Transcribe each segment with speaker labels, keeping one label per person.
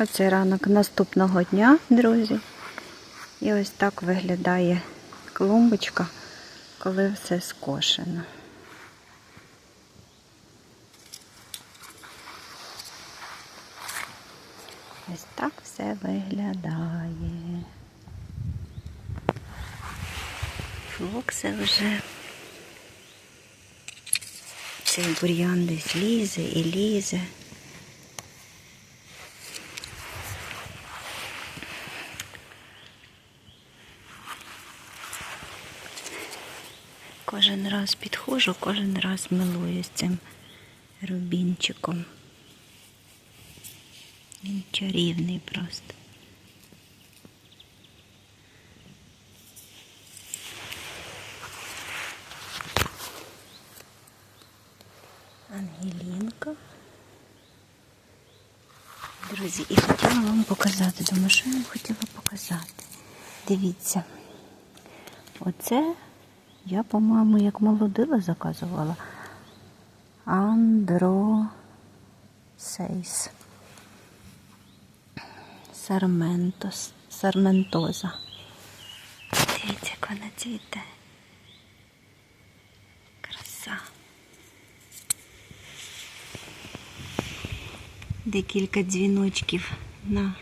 Speaker 1: Оце ранок наступного дня, друзі. І ось так виглядає клумбочка, коли все скошено. Ось так все виглядає. Флокси вже. Цей бур'ян десь лізе і лізе. Раз підходжу, кожен раз милуюсь цим рубінчиком. Він чарівний просто. Ангелінка. Друзі, і хотіла вам показати, думаю, що я вам хотіла показати. Дивіться. Оце я, по-моєму, як молодила заказувала. Андросейс. Сарментос. Сарментоза. Дивіться, як вона цвіте. Краса. Декілька дзвіночків на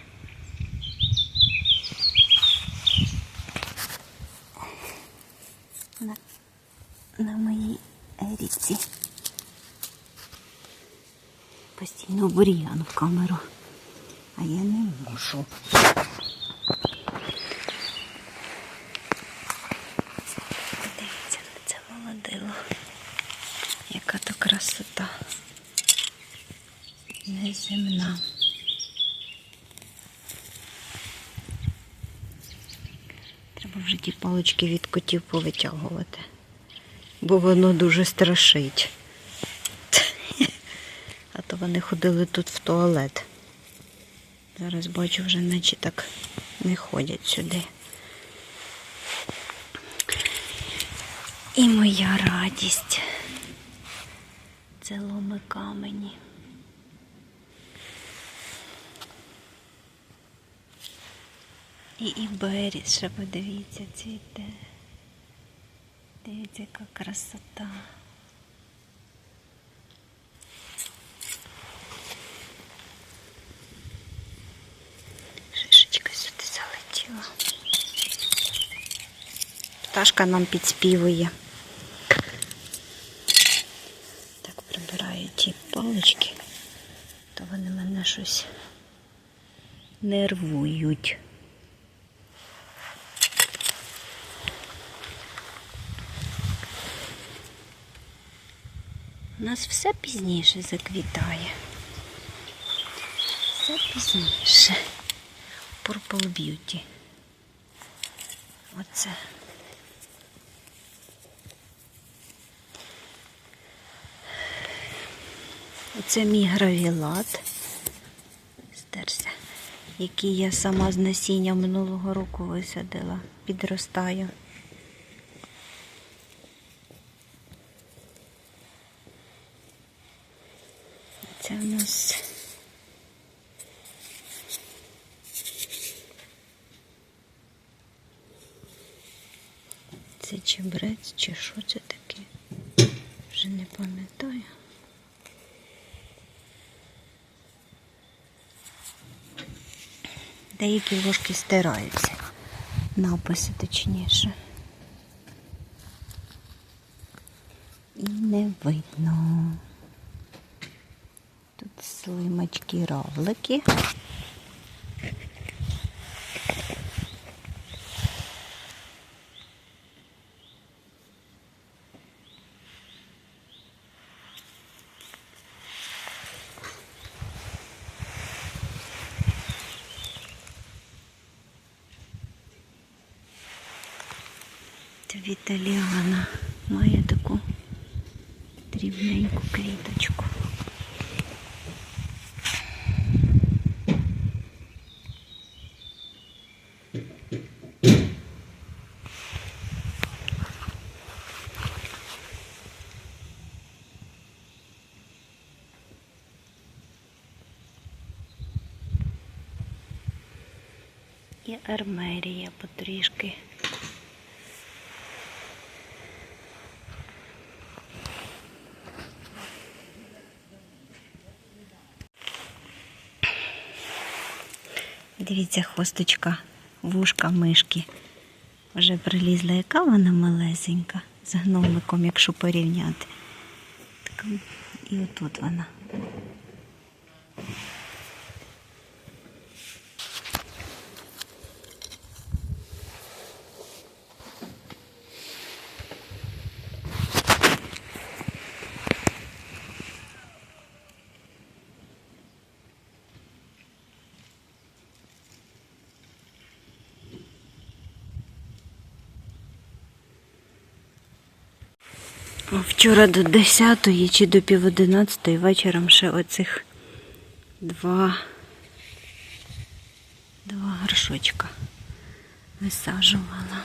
Speaker 1: на, на моїй ріці. Постійно бур'ян в камеру, а я не можу. Дивіться на це молодило. Яка то красота. Неземна. Треба вже ті палички від котів повитягувати, бо воно дуже страшить. То вони ходили тут в туалет. Зараз бачу, вже наче так не ходять сюди. І моя радість. Це ломи камені. І іберіс, ще подивіться, цвіте. Дивіться, яка красота. Пташка нам підспівує. Так прибираю ті палички, то вони мене щось нервують. У нас все пізніше заквітає. Все пізніше. Purple Beauty. Оце. Оце мій гравілат. Стерся, який я сама з насіння минулого року висадила. Підростаю. Це в нас це чебрець чи що це таке? Вже не пам'ятаю. Деякі ложки стираються. Написи точніше. І не видно. Тут слимачки равлики. Віталіана має таку дрібненьку квіточку. І армерія потрішки. Дивіться, хвосточка, вушка мишки. Вже прилізла, яка вона малесенька з гномиком, якщо порівняти. І отут вона. Вчора до 10 чи до пів 11 вечором ще оцих два, два горшочка висаджувала.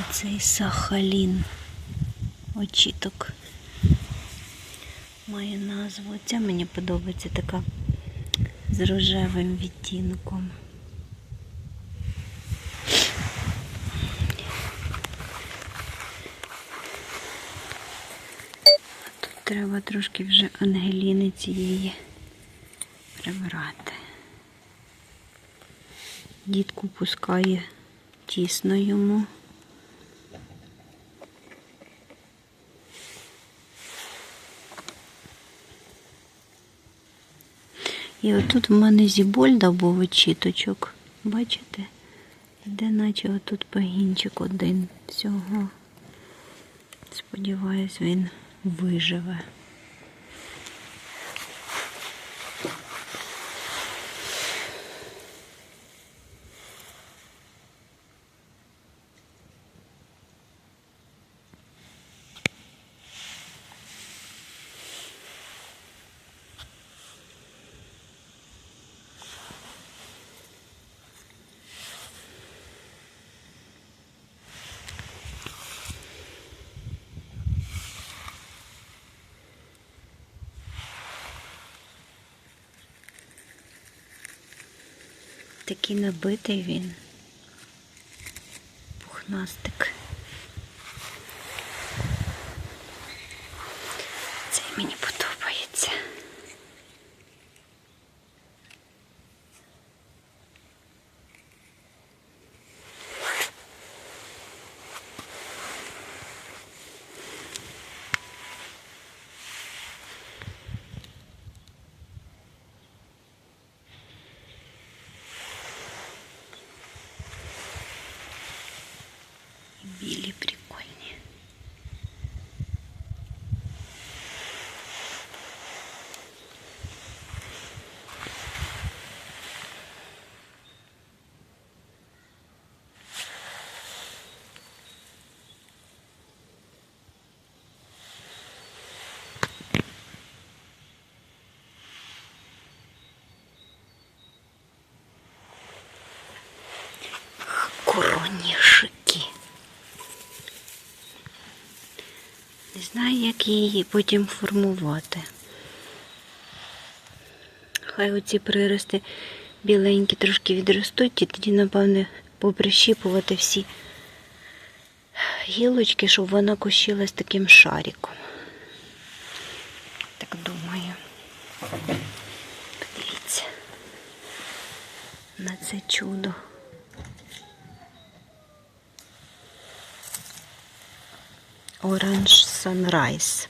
Speaker 1: Оцей сахалін. Очіток має назву. Ця мені подобається така з рожевим відтінком. Треба трошки вже ангеліни цієї прибрати. Дітку пускає тісно йому. І отут в мене зібольда був очіточок. Бачите? Де наче отут пагінчик один всього. Сподіваюсь, він виживе. Такий набитий він. Пухнастик. Це мені подобається. Знаю, як її потім формувати. Хай оці прирости біленькі трошки відростуть, і тоді, напевне, поприщіпувати всі гілочки, щоб вона кущилась таким шариком. Так думаю. Подивіться на це чудо. Sunrise.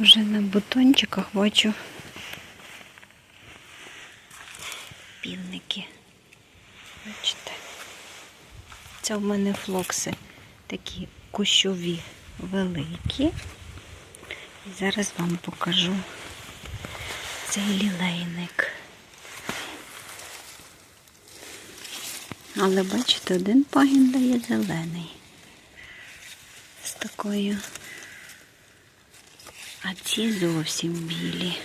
Speaker 1: Вже на бутончиках бачу півники. Бачите? Це в мене флокси такі кущові великі. І зараз вам покажу цей лілейник. Але бачите, один погін дає зелений з такою. А ці зовсім білі.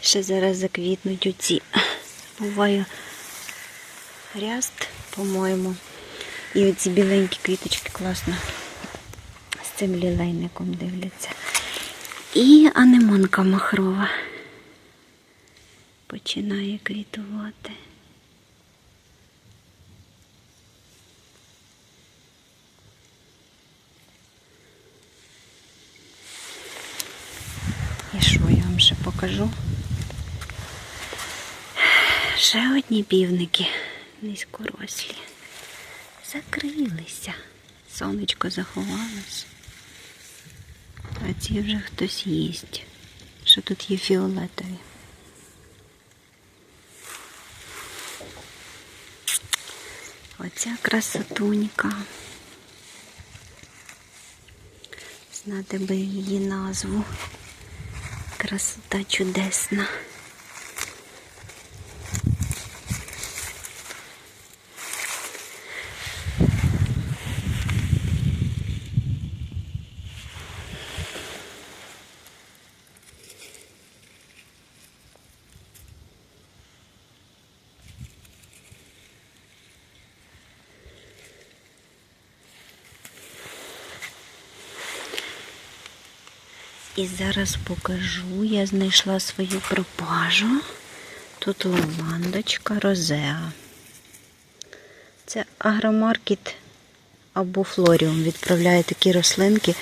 Speaker 1: Ще зараз заквітнуть оці. Буває ряст, по-моєму. І оці біленькі квіточки класно з цим лілейником дивляться. І анемонка махрова починає квітувати. І що я вам ще покажу? Ще одні півники низькорослі. Закрилися. Сонечко заховалось. А ці вже хтось їсть. Що тут є фіолетові. Оця красотунька. Знати би її назву. Красота чудесна. І зараз покажу, я знайшла свою пропажу. Тут лавандочка розеа. Це агромаркет або флоріум відправляє такі рослинки,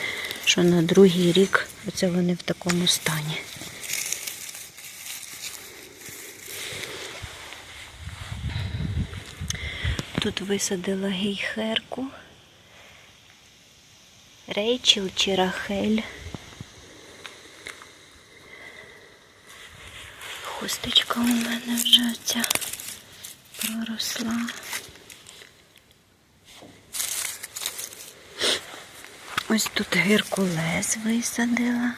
Speaker 1: що на другий рік оце вони в такому стані. Тут висадила гейхерку. Рейчел чи Рахель. Хусточка у мене вже ця проросла. Ось тут геркулес висадила.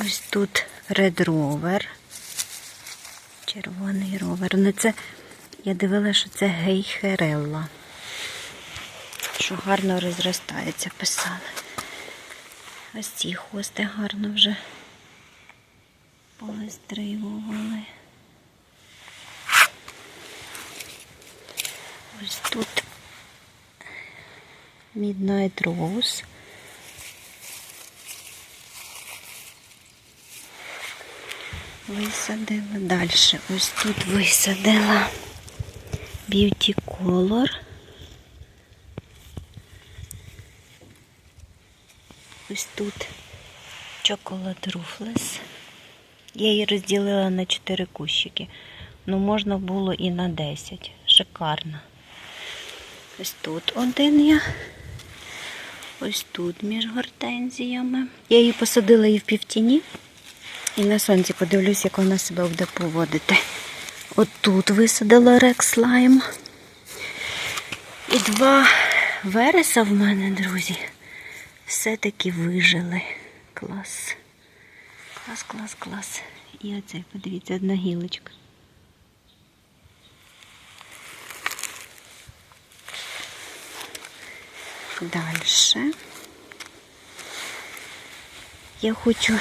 Speaker 1: Ось тут Red Rover. Червоний ровер. Ну це я дивилася, що це гейхерелла. Що гарно розростається, писали. Ось ці хости гарно вже повистрибували. Ось тут Midnight Rose. Висадила далі. Ось тут висадила Beauty Color. Ось тут Chocolate Rufles. Я її розділила на 4 кущики. Ну, можна було і на 10. Шикарно. Ось тут один я. Ось тут між гортензіями. Я її посадила і в півтіні. І на сонці подивлюсь, як вона себе буде поводити. От тут висадила Slime. І два вереса в мене, друзі, все-таки вижили. Клас. Клас, клас, клас. І оцей, подивіться, одна гілочка. Дальше. Я хочу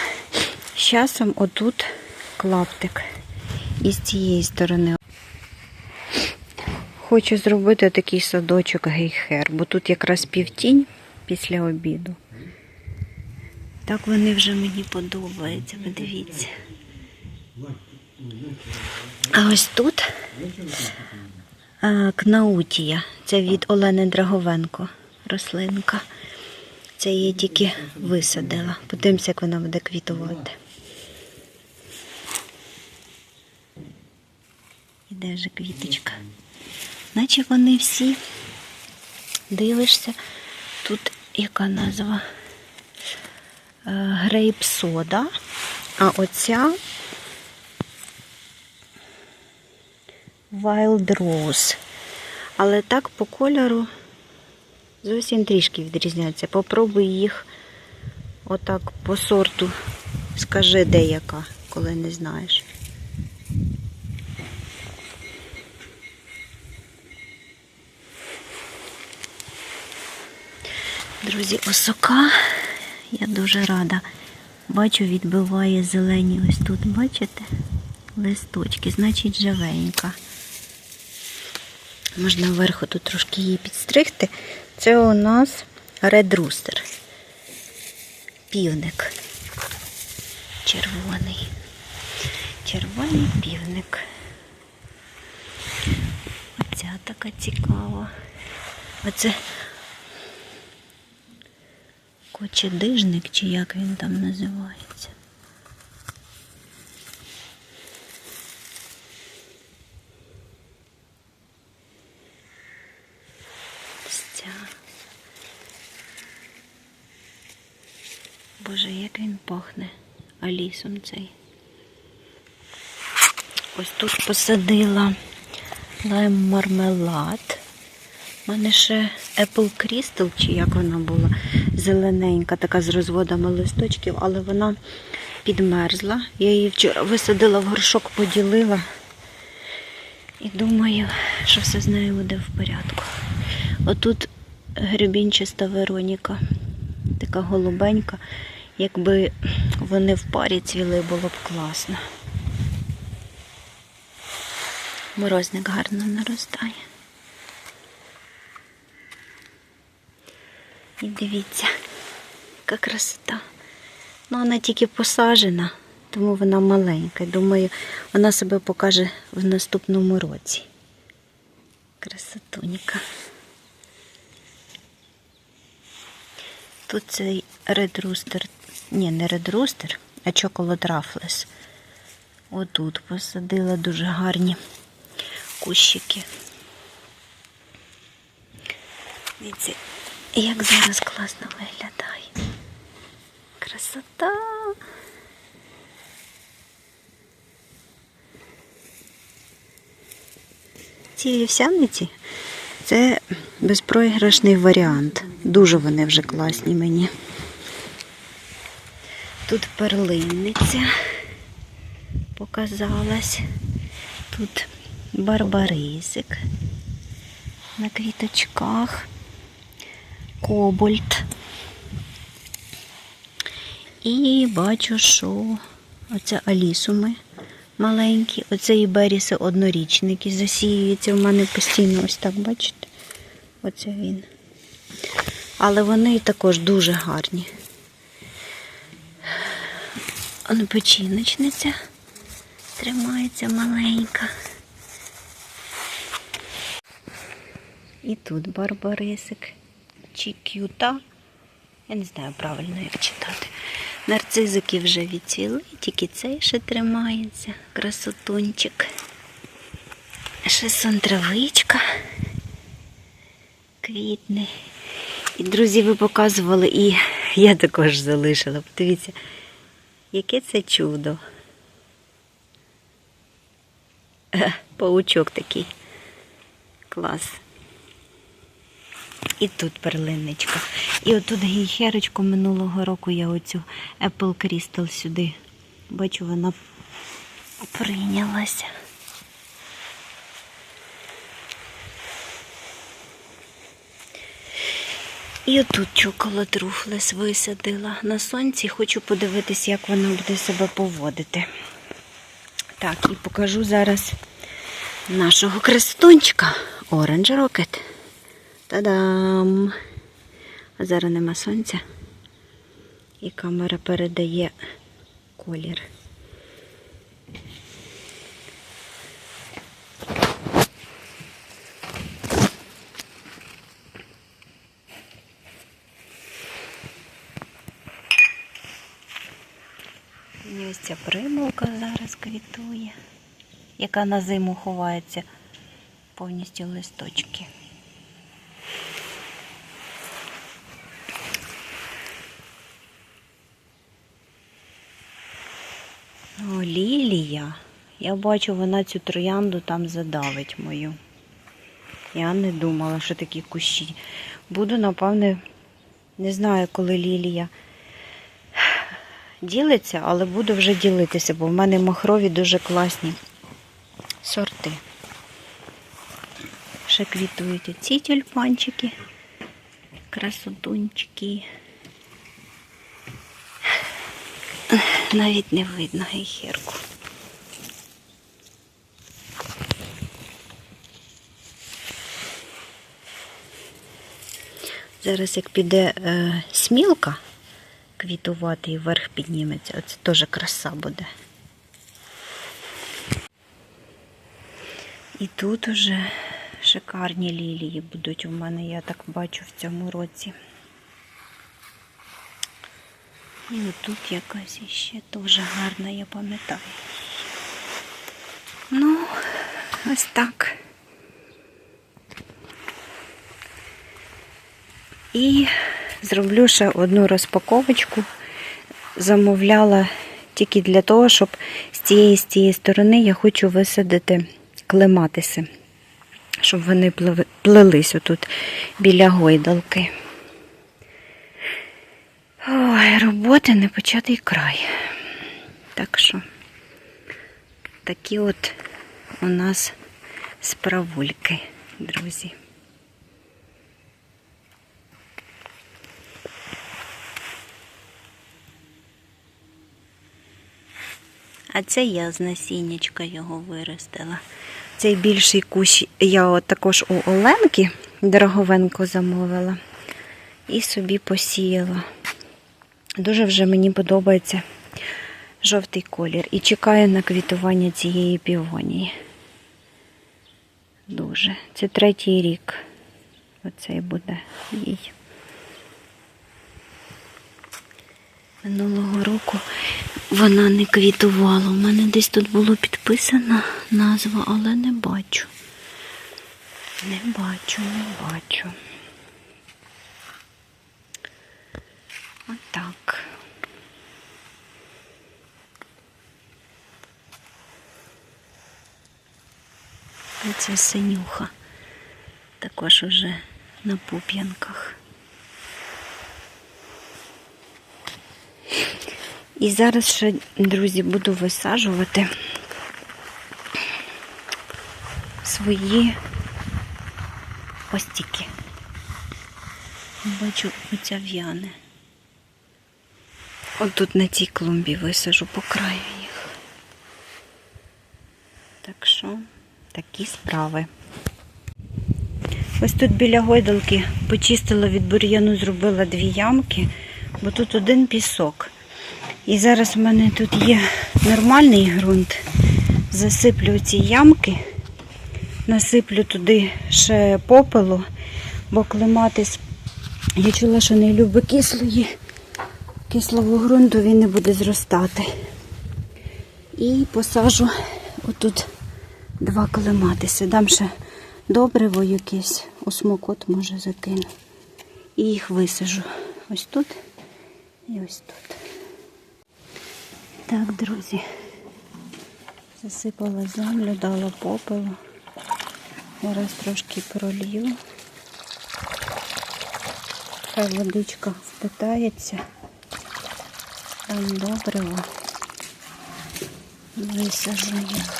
Speaker 1: з часом отут клаптик і з цієї сторони. Хочу зробити такий садочок гейхер, бо тут якраз півтінь після обіду. Так вони вже мені подобаються, подивіться. А ось тут кнаутія. Це від Олени Драговенко рослинка. Це я тільки висадила. Подивимося, як вона буде квітувати. Іде же квіточка. Наче вони всі дивишся. Тут яка назва? Грейп сода. А оця Wild Rose. Але так по кольору зовсім трішки відрізняються. Попробуй їх отак по сорту. Скажи, де яка, коли не знаєш. Друзі, осока, я дуже рада. Бачу, відбиває зелені ось тут, бачите? Листочки, значить живенька. Можна вверху тут трошки її підстригти. Це у нас Rooster. Півник. Червоний. Червоний півник. Оця така цікава. Оце кочедижник, чи як він там називається. Ось ця. Боже, як він пахне алісом цей. Ось тут посадила лайм мармелад. У мене ще Apple Crystal, чи як вона була, зелененька, така з розводами листочків, але вона підмерзла. Я її вчора висадила в горшок, поділила. І думаю, що все з нею буде в порядку. Отут гребінчаста Вероніка, така голубенька. Якби вони в парі цвіли, було б класно. Морозник гарно наростає. І дивіться, яка красота. Ну, вона тільки посаджена, тому вона маленька. Думаю, вона себе покаже в наступному році. Красотуніка. Тут цей Rooster, ні, не Rooster, а Chocolate Ruffles. Отут посадила дуже гарні кущики. Дивіться, як зараз класно виглядає. Красота. Ці вівсяниці це безпроіграшний варіант. Дуже вони вже класні мені. Тут перлинниця показалась. Тут барбарисик на квіточках, кобальт. І бачу, що оце алісуми маленькі, оце і беріси однорічники засіюються. У мене постійно ось так, бачите? Оце він. Але вони також дуже гарні. Он печіночниця тримається маленька. І тут барбарисик чи кюта. Я не знаю правильно, як читати. Нарцизики вже відцвіли, тільки цей ще тримається. Красотунчик. Ще сон травичка. Квітне. І друзі, ви показували, і я також залишила. Подивіться, яке це чудо. Е, Паучок такий. Клас. І тут перлинничка. І отут гейхерочку минулого року я оцю Apple Crystal сюди. Бачу, вона прийнялася. І отут чоколад руфлес висадила на сонці. Хочу подивитись, як вона буде себе поводити. Так, і покажу зараз нашого крестончика Orange Rocket. Та-дам! А зараз нема сонця. І камера передає колір. І ось ця примулка зараз квітує, яка на зиму ховається повністю листочки. О, лілія. Я бачу, вона цю троянду там задавить мою. Я не думала, що такі кущі. Буду, напевне, не знаю, коли лілія ділиться, але буду вже ділитися, бо в мене махрові дуже класні сорти. Ще квітують оці тюльпанчики, красотунчики. Навіть не видно гейхерку. Зараз як піде е, смілка квітувати і вверх підніметься, оце теж краса буде. І тут уже шикарні лілії будуть у мене, я так бачу в цьому році. І отут якась іще дуже гарна, я пам'ятаю. Ну, ось так. І зроблю ще одну розпаковочку. Замовляла тільки для того, щоб з цієї з цієї сторони я хочу висадити клематиси, щоб вони плелись отут біля гойдалки. Ой, роботи не початий край. Так що такі от у нас справульки, друзі. А це я з насіннячка його виростила. Цей більший кущ я також у Оленки дороговенко замовила і собі посіяла. Дуже вже мені подобається жовтий колір. І чекаю на квітування цієї півонії. Дуже. Це третій рік. Оцей буде їй. Минулого року вона не квітувала. У мене десь тут було підписана назва, але не бачу. Не бачу, не бачу. Отак. І це синюха. Також уже на пуп'янках. І зараз ще, друзі, буду висаджувати свої остіки. Бачу, оця в'яне. От тут на цій клумбі висажу по краю їх. Так що такі справи. Ось тут біля гойдалки почистила від бур'яну, зробила дві ямки, бо тут один пісок. І зараз в мене тут є нормальний ґрунт. Засиплю ці ямки, насиплю туди ще попелу, бо клематис, я чула, що не любить кислої, кислого ґрунту він не буде зростати. І посажу отут два клематиси. Дам ще добриво якесь, осмокот може закину. І їх висажу ось тут і ось тут. Так, друзі, засипала землю, дала попелу. Зараз трошки пролью. Хай водичка впитається. Там добриво. Висажу їх.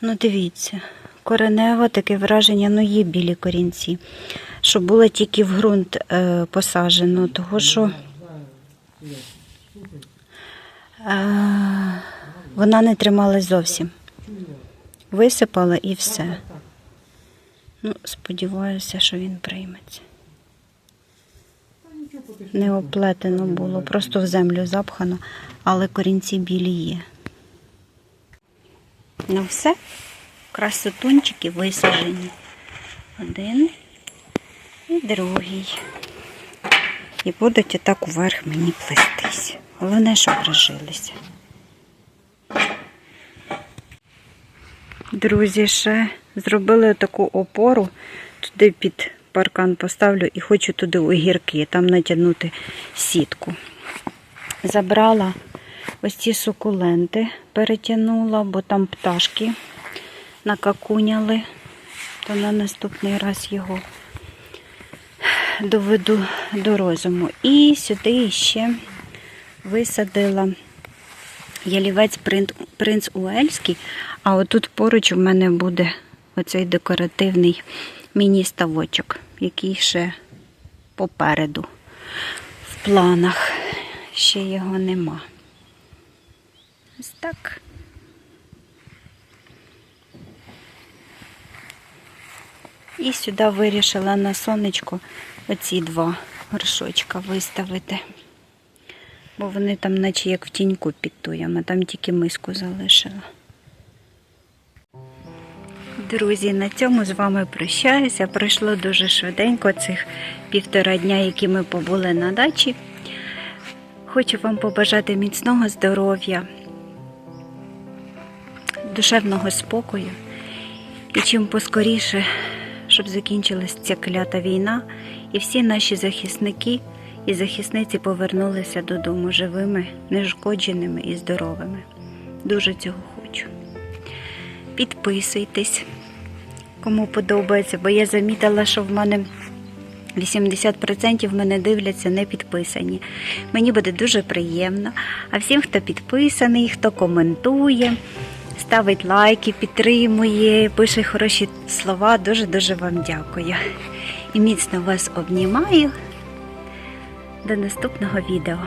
Speaker 1: Ну, дивіться, коренево таке враження, ну є білі корінці, що було тільки в ґрунт е, посаджено, того що е, вона не трималась зовсім. Висипала і все. Ну, сподіваюся, що він прийметься. Не оплетено було, просто в землю запхано, але корінці білі є. Ну все, красотунчики висаджені. Один і другий. І будуть отак уверх мені плестись. Головне, щоб прижилися. Друзі, ще зробили таку опору. туди під паркан поставлю і хочу туди огірки, там натягнути сітку. Забрала ось ці сукуленти, перетягнула, бо там пташки накакуняли, то на наступний раз його доведу до розуму. І сюди ще висадила ялівець принц, Уельський, а отут поруч у мене буде оцей декоративний міні-ставочок, який ще попереду в планах. Ще його нема. Ось так. І сюди вирішила на сонечко оці два горшочка виставити. Бо вони там, наче як в тіньку під туями, там тільки миску залишила. Друзі, на цьому з вами прощаюся. Пройшло дуже швиденько цих півтора дня, які ми побули на дачі. Хочу вам побажати міцного здоров'я, душевного спокою і чим поскоріше, щоб закінчилась ця клята війна, і всі наші захисники і захисниці повернулися додому живими, нешкодженими і здоровими. Дуже цього хочу. Підписуйтесь, кому подобається, бо я замітила, що в мене 80% мене дивляться не підписані. Мені буде дуже приємно. А всім, хто підписаний, хто коментує, ставить лайки, підтримує, пише хороші слова, дуже-дуже вам дякую. І міцно вас обнімаю. До наступного відео.